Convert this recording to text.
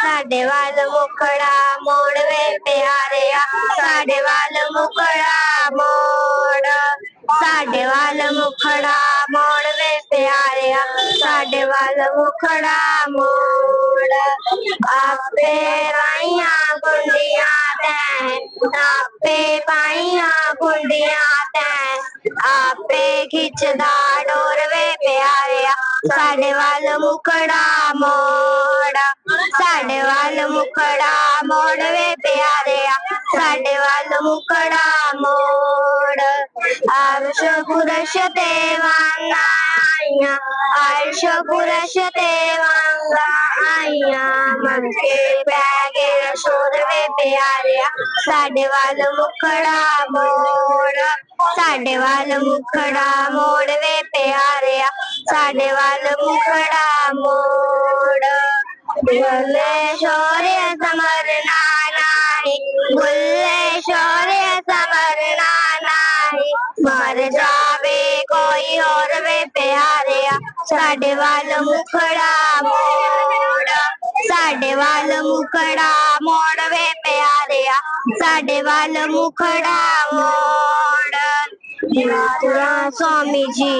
साडे वाल मोकळा मोडवे प्यारेया साडे वाल मोकळा मोड. साडे वाल मुखडा मोडवे प्यारेया साडे वाल मुखडा मोड. आपे पाइया गुंडिया तैं. आपे पाइया गुंडिया तैं. आपे खिचदा डोरवे प्यारेया साडे वाल मुखड़ा मोड़ा. ਸਾਡੇ ਵੱਲ ਮੁਖੜਾ ਮੋੜ ਵੇ ਪਿਆਰਿਆ, ਸਾਡੇ ਵੱਲ ਮੁਖੜਾ ਮੋੜ। ਅਰਸ਼ ਪੁਰਸ਼ ਤੇ ਵਾਂਗਾ ਆਈਆਂ, ਅਰਸ਼ ਪੁਰਸ਼ ਤੇ ਵਾਂਗਾ ਆਈਆਂ। ਮਨ ਕੇ ਪੈ ਗਏ ਸ਼ੋਰ ਪਿਆਰਿਆ, ਸਾਡੇ ਵੱਲ ਮੁਖੜਾ ਮੋੜ। ਸਾਡੇ ਵੱਲ ਮੁਖੜਾ ਮੋੜ ਵੇ ਪਿਆਰਿਆ, ਸਾਡੇ ਵੱਲ ਮੁਖੜਾ ਮੋੜ। बुल्ले शौर्य समरणार नाही बुल्ले शौर्य समरणार नाही मर जावे कोई और वे प्यारे साडे वाल मुखड़ा मोड़। साडे वाल मुखड़ा मोड़ वे प्यारे साडे वाल मुखड़ा मोड़। स्वामी जी